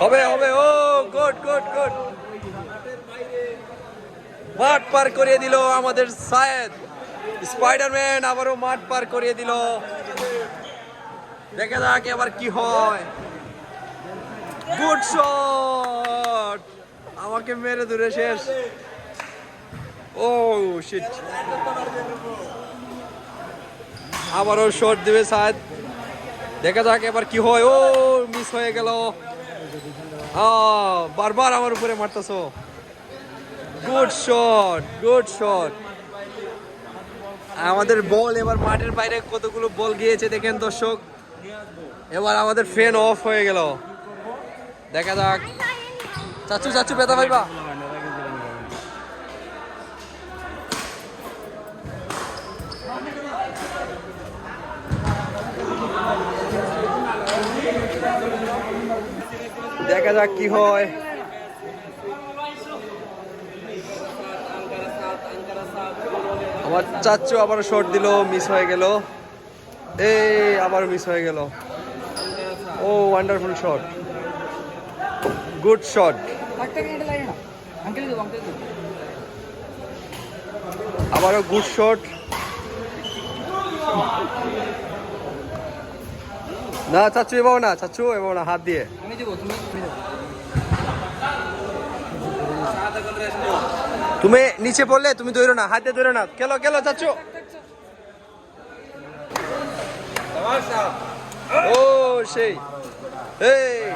হবে হবে, ও good good good মাঠ পার করিয়ে দিল আমাদের সায়েদ। স্পাইডারম্যান আবারও মাঠ পার করিয়ে দিল। দেখে যাক এবার কি হয়। Good shot! আমাকে মেরে দূরে শেষ। ও শিট আবারও শট দিবে সায়েদ। দেখা যাক এবার কি হয়। ও মিস হয়ে গেল। বারবার আমার উপরে মারতেছো। গুড শট গুড শট আমাদের বল এবার মাঠের বাইরে কতগুলো বল গিয়েছে দেখেন দর্শক। এবার আমাদের ফ্যান অফ হয়ে গেল। দেখা যাক। চাচু চাচু পেতা ভাইবা দেখা যাক কি হয়। আমার চাচ্চু আবার শর্ট দিল মিস হয়ে গেল। এই আবার মিস হয়ে গেল। ও ওয়ান্ডারফুল শট গুড শট আবারও গুড শট না চাচ্চু এবাও না চাচ্চু এবাও না হাত দিয়ে। তুমি দেবো তুমি তুমি নিচে পড়লে তুমি ধরো না হাত দিয়ে দৌড়ো না। কেলো কেলো চাচ্চু ও সেই। এই।